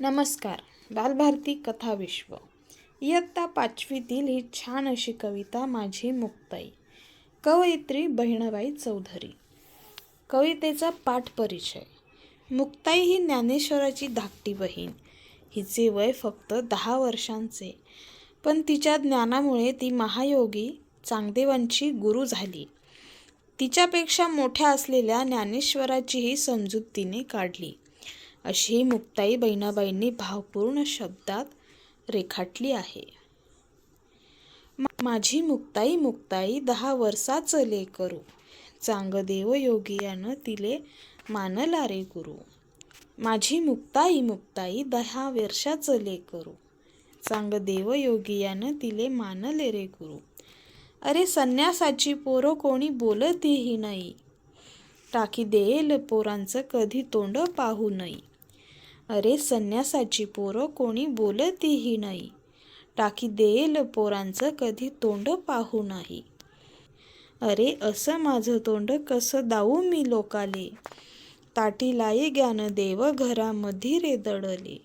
नमस्कार. बालभारती कथा विश्व. इयत्ता पाचवीतील ही छान अशी कविता माझी मुक्ताई. कवयित्री बहिणाबाई चौधरी. कवितेचा पाठ परिचय. मुक्ताई ही ज्ञानेश्वराची धाकटी बहीण. हिचे वय फक्त दहा वर्षांचे. पण तिच्या ज्ञानामुळे ती महायोगी चांगदेवांची गुरु झाली. तिच्यापेक्षा मोठ्या असलेल्या ज्ञानेश्वराचीही समजूत तिने काढली. अशी मुक्ताई बहिणाबाईंनी भावपूर्ण शब्दात रेखाटली आहे. माझी मुक्ताई मुक्ताई दहा वर्षाचं लेकरू चांगदेव योगियानं तिले मानला रे गुरु. माझी मुक्ताई मुक्ताई दहा वर्षाचं लेकरू चांगदेव योगियानं तिले मानले रे गुरु. अरे संन्यासाची पोरं कोणी बोलतीही नाही. टाकी देईल पोरांचं कधी तोंड पाहू नये अरे संन्यासाची पोरं कोणी बोलतही नाही. टाकी देईल पोरांचं कधी तोंड पाहू नाही. अरे असं माझं तोंड कसं दाऊ मी लोकाले. ताटीलाई ज्ञानदेव घरामध्ये रे दडले.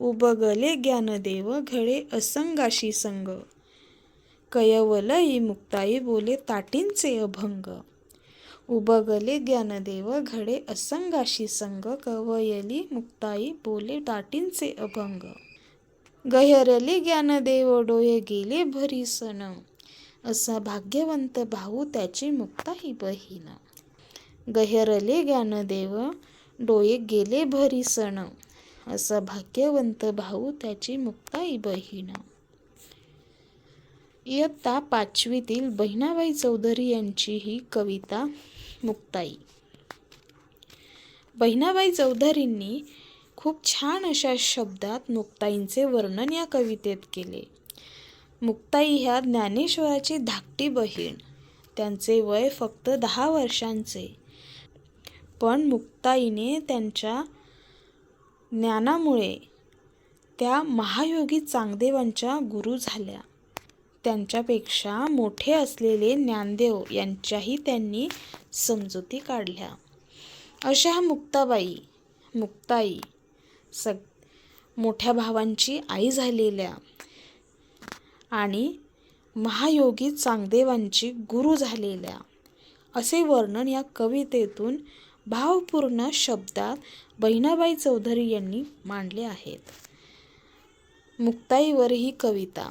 उबगले ज्ञानदेव घडे असंगाशी संग. कयवलई मुक्ताई बोले ताटींचे अभंग. उबगले ज्ञानदेव घडे असंगाशी संग कवयली मुक्ताई बोले दाटींचे अभंग. गहरले ज्ञानदेव डोळे गेले भरी सण असा भाग्यवंत भाऊ त्याची मुक्ताई बहीण. गहरले ज्ञानदेव डोळे गेले भरी सण असा भाग्यवंत भाऊ त्याची मुक्ताई बहीण. इयत्ता पाचवीतील बहिणाबाई चौधरी यांची ही कविता मुक्ताई. बहिणाबाई चौधरींनी खूप छान अशा शब्दात मुक्ताईंचे वर्णन या कवितेत केले. मुक्ताई ह्या ज्ञानेश्वराची धाकटी बहीण. त्यांचे वय फक्त दहा वर्षांचे. पण मुक्ताईने त्यांच्या ज्ञानामुळे त्या महायोगी चांगदेवांच्या गुरु झाल्या. त्यांच्यापेक्षा मोठे असलेले ज्ञानदेव यांच्याही त्यांनी समजुती काढल्या. अशा मुक्ताबाई मुक्ताई सग मोठ्या भावांची आई झालेल्या आणि महायोगी चांगदेवांची गुरु झालेल्या. असे वर्णन या कवितेतून भावपूर्ण शब्दात बहिणाबाई चौधरी यांनी मांडले आहेत. मुक्ताईवर ही कविता